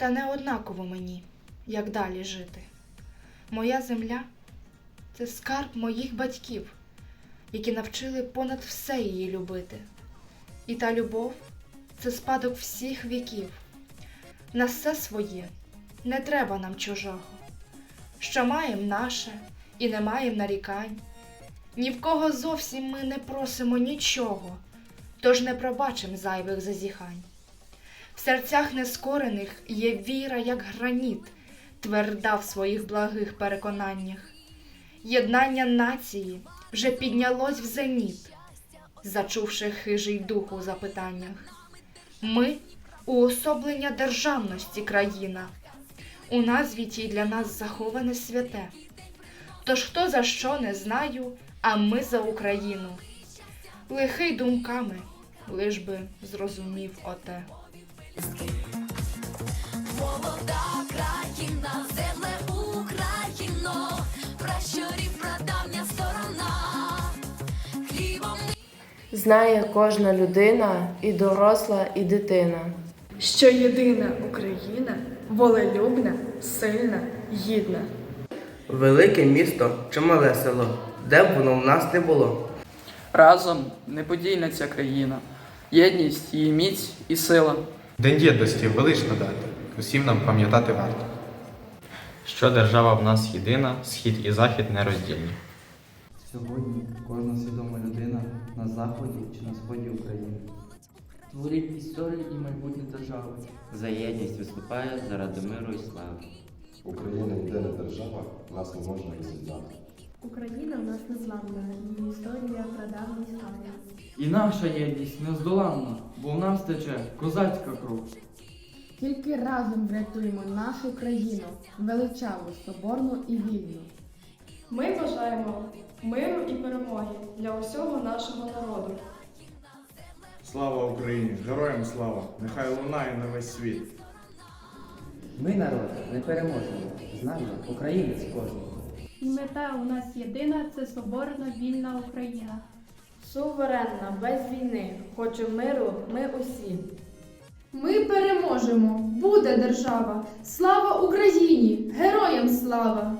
Та не однаково мені, як далі жити. Моя земля це скарб моїх батьків, які навчили понад все її любити. І та любов це спадок всіх віків. На все своє не треба нам чужого. Що маєм наше і не маєм нарікань. Ні в кого зовсім ми не просимо нічого, тож не пробачим зайвих зазіхань. В серцях нескорених є віра, як граніт, тверда в своїх благих переконаннях. Єднання нації вже піднялось в зеніт, зачувши хижий дух у запитаннях. Ми уособлення державності країна. У назві тій для нас заховане святе. Тож хто за що не знаю, а ми за Україну. Лихий думками, лиш би зрозумів оте. Молода країна, земле Україно, пращурів прадавня сторона. Хлібом Знає кожна людина, і доросла, і дитина. що єдина Україна волелюбна, сильна, гідна. Велике місто чи мале село, де б воно в нас не було. Разом неподільна ця країна, єдність, її міць і сила. День єдності велична дата. Усім нам пам'ятати варто. що держава в нас єдина, схід і захід нероздільні. Сьогодні кожна свідома людина на заході чи на сході України. Творить історію і майбутнє держави. За єдність виступає заради миру і слави. Україна єдина держава, нас не можна роз'єднати. Україна незламна, її історія прадавній славі. І наша єдність нездоланна, бо в нас тече козацька кров. Тільки разом врятуємо нашу країну, величаву, соборну і вільну. Ми бажаємо миру і перемоги для усього нашого народу. Слава Україні! Героям слава! Нехай лунає на весь світ! Ми народ не переможемо. З нами українець кожен. І мета у нас єдина це соборна вільна Україна. Суверенна, без війни, хоче миру, ми усі. Ми переможемо! Буде держава! Слава Україні! Героям слава!